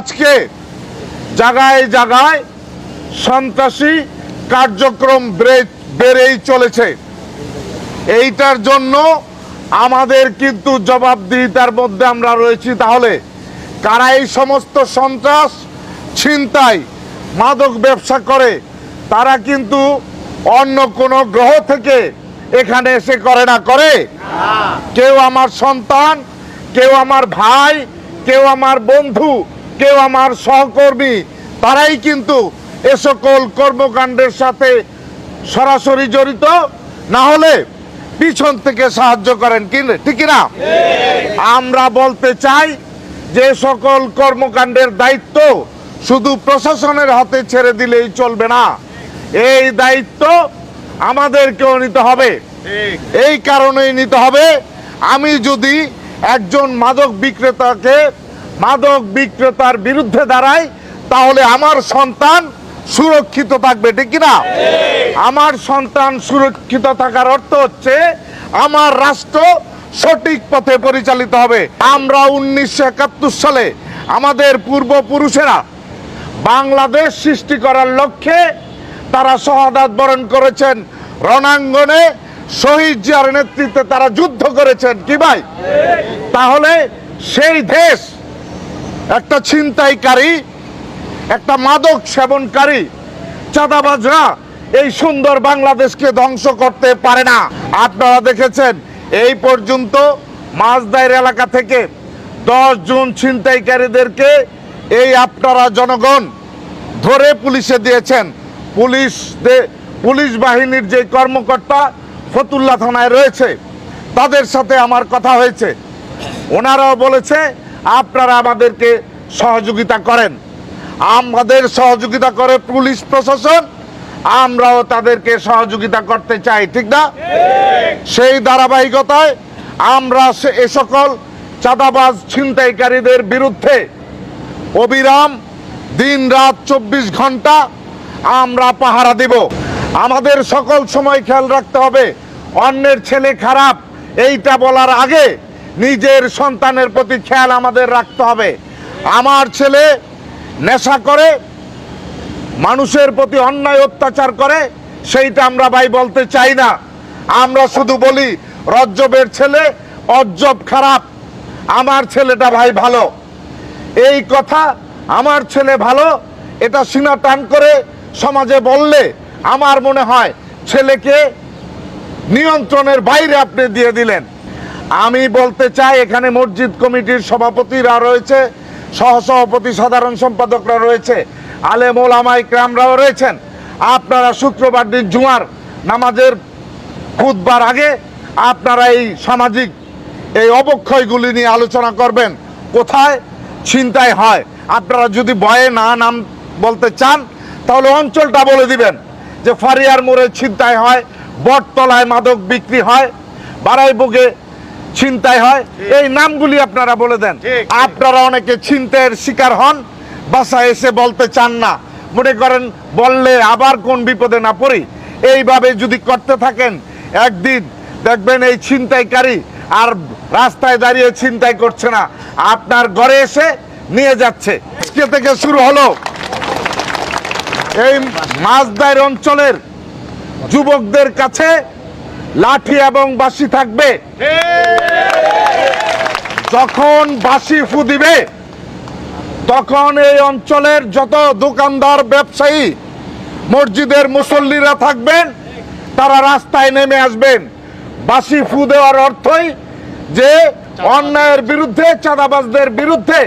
আজকে জায়গায় জায়গায় সন্ত্রাসী কার্যক্রম বেড়ে- বেড়েই চলেছে। এইটার জন্য আমাদের কিন্তু জবাবদিহিতার মধ্যে আমরা রয়েছি। তাহলে কারা এই সমস্ত সন্ত্রাস ছিনতাই মাদক ব্যবসা করে তারা কিন্তু অন্য কোনো গ্রহ থেকে এখানে এসে করে না করে? কেউ আমার সন্তান কেউ আমার ভাই কেউ আমার বন্ধু কেউ আমার সহকর্মী, তারাই কিন্তু এ সকল কর্মকাণ্ডের সাথে সরাসরি জড়িত। না হলে পিছন থেকে সাহায্য করেন ঠিক না আমরা বলতে চাই যে সকল কর্মকাণ্ডের দায়িত্ব শুধু প্রশাসনের হাতে ছেড়ে দিলেই চলবে না। এই দায়িত্ব আমাদেরকেও নিতে হবে। এই কারণেই নিতে হবে, আমি যদি একজন মাদক বিক্রেতাকে মাদক বিক্রেতার বিরুদ্ধে দাঁড়াই তাহলে আমার সন্তান সুরক্ষিত থাকবে, ঠিক না? আমার সন্তান সুরক্ষিত থাকার অর্থ হচ্ছে, আমার রাষ্ট্র সঠিক পথে পরিচালিত হবে। আমরা উনিশশো একাত্তর সালে আমাদের পূর্বপুরুষেরা বাংলাদেশ সৃষ্টি করার লক্ষ্যে তারা শহাদাত বরণ করেছেন। রণাঙ্গনে শহীদ জিয়ার নেতৃত্বে তারা যুদ্ধ করেছেন, কি ভাই? তাহলে সেই দেশ একটা ছিনতাইকারী, একটা মাদক সেবনকারী, চাঁদাবাজরা এই সুন্দর বাংলাদেশকে ধ্বংস করতে পারে না। আপনারা দেখেছেন, এই পর্যন্ত মাছদাইর এলাকা থেকে দশ জন ছিনতাইকারীদেরকে এই আপনারা জনগণ ধরে পুলিশে দিয়েছেন। পুলিশ পুলিশ বাহিনীর যে কর্মকর্তা ফতুল্লা থানায় রয়েছে, তাদের সাথে আমার কথা হয়েছে। ওনারাও বলেছে আপনারা আমাদেরকে সহযোগিতা করেন। আমাদের সহযোগিতা করে পুলিশ প্রশাসন, আমরাও তাদেরকে সহযোগিতা করতে চাই, ঠিক না? সেই ধারাবাহিকতায় আমরা এ সকল চাঁদাবাজ ছিনতাইকারীদের বিরুদ্ধে অবিরাম দিন রাত চব্বিশ ঘণ্টা আমরা পাহারা দেব। আমাদের সকল সময় খেয়াল রাখতে হবে, অন্যের ছেলে খারাপ, এইটা বলার আগে নিজের সন্তানের প্রতি খেয়াল আমাদের রাখতে হবে। আমার ছেলে নেশা করে, মানুষের প্রতি অন্যায় অত্যাচার করে, সেইটা আমরা ভাই বলতে চাই না। আমরা শুধু বলি, রজ্জবের ছেলে, অজ্জব খারাপ। আমার ছেলেটা ভাই ভালো। এই কথা আমার ছেলে ভালো, এটা সিনা টান করে সমাজে বললে আমার মনে হয় ছেলেকে নিয়ন্ত্রণের বাইরে আপনি দিয়ে দিলেন। আমি বলতে চাই, এখানে মসজিদ কমিটির সভাপতিরা রয়েছে, সহসভাপতি, সাধারণ সম্পাদকরা রয়েছে, আলেম ওলামাই ক্রামরাও রয়েছেন। আপনারা শুক্রবার দিন জুমার নামাজের খুদবার আগে আপনারা এই সামাজিক এই অবক্ষয়গুলি নিয়ে আলোচনা করবেন। কোথায়? ছিনতাই হয়। আপনারা যদি ভয়ে না নাম বলতে চান, তাহলে অঞ্চলটা বলে দিবেন যে, ফারিয়ার মোড়ে ছিনতাই হয়, বটতলায় মাদক বিক্রি হয়, বারাইবুগে ছিনতাই হয় এই নামগুলি আপনারা বলে দেন। আপনারা অনেকে ছিনতাইয়ের শিকার হন বাসায় এসে বলতে চান না। মনে করেন বললে আবার কোন বিপদে না পড়ি। এইভাবে যদি করতে থাকেন একদিন দেখবেন এই ছিনতাইকারী আর রাস্তায় দাঁড়িয়ে ছিনতাই করছে না। আপনার ঘরে এসে নিয়ে যাচ্ছে। আজকে থেকে শুরু হলো। এই মাছদার অঞ্চলের যুবকদের কাছে লাঠি এবং বাঁশি থাকবে। যখন বাঁশি ফু দিবে, তখন এই অঞ্চলের যত দোকানদার, ব্যবসায়ী, মসজিদের মুসল্লিরা থাকবেন, তারা রাস্তায় নেমে আসবেন। বাঁশি ফু দেওয়ার অর্থই যে অন্যায়ের বিরুদ্ধে, চাঁদাবাজদের বিরুদ্ধে